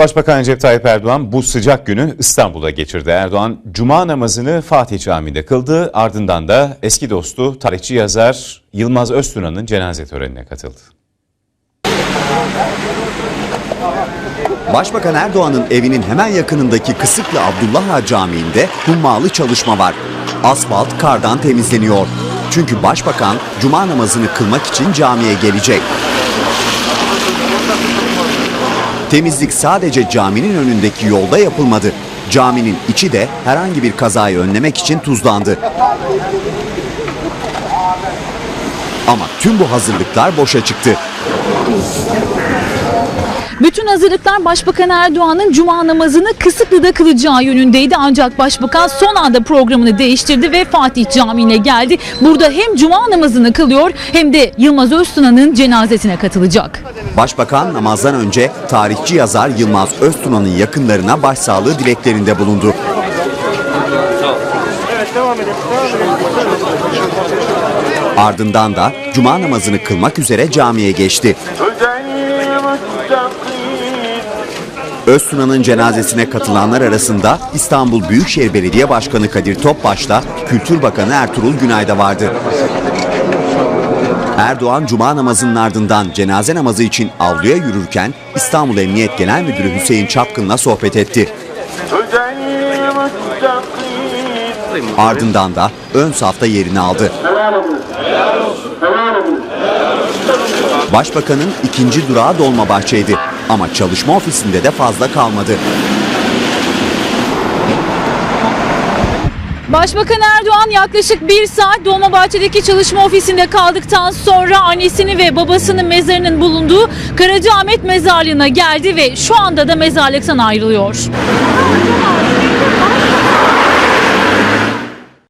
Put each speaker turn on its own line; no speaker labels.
Başbakan Recep Tayyip Erdoğan bu sıcak günü İstanbul'da geçirdi. Erdoğan cuma namazını Fatih Camii'nde kıldı. Ardından da eski dostu tarihçi yazar Yılmaz Öztuna'nın cenaze törenine katıldı.
Başbakan Erdoğan'ın evinin hemen yakınındaki Kısıklı Abdullah Ağa Camii'nde hummalı çalışma var. Asfalt kardan temizleniyor. Çünkü başbakan cuma namazını kılmak için camiye gelecek. Temizlik sadece caminin önündeki yolda yapılmadı. Caminin içi de herhangi bir kazayı önlemek için tuzlandı. Ama tüm bu hazırlıklar boşa çıktı.
Bütün hazırlıklar Başbakan Erdoğan'ın cuma namazını Kısıklı'da kılacağı yönündeydi. Ancak Başbakan son anda programını değiştirdi ve Fatih Camii'ne geldi. Burada hem cuma namazını kılıyor hem de Yılmaz Öztuna'nın cenazesine katılacak.
Başbakan namazdan önce tarihçi yazar Yılmaz Öztuna'nın yakınlarına başsağlığı dileklerinde bulundu. Ardından da cuma namazını kılmak üzere camiye geçti. Öztuna'nın cenazesine katılanlar arasında İstanbul Büyükşehir Belediye Başkanı Kadir Topbaş'la Kültür Bakanı Ertuğrul Günay da vardı. Erdoğan cuma namazının ardından cenaze namazı için avluya yürürken İstanbul Emniyet Genel Müdürü Hüseyin Çapkın'la sohbet etti. Ardından da ön safta yerini aldı. Başbakanın ikinci durağı Dolmabahçe'ydi ama çalışma ofisinde de fazla kalmadı.
Başbakan Erdoğan yaklaşık bir saat Dolmabahçe'deki çalışma ofisinde kaldıktan sonra annesini ve babasının mezarının bulunduğu Karacaahmet Mezarlığı'na geldi ve şu anda da mezarlıktan ayrılıyor.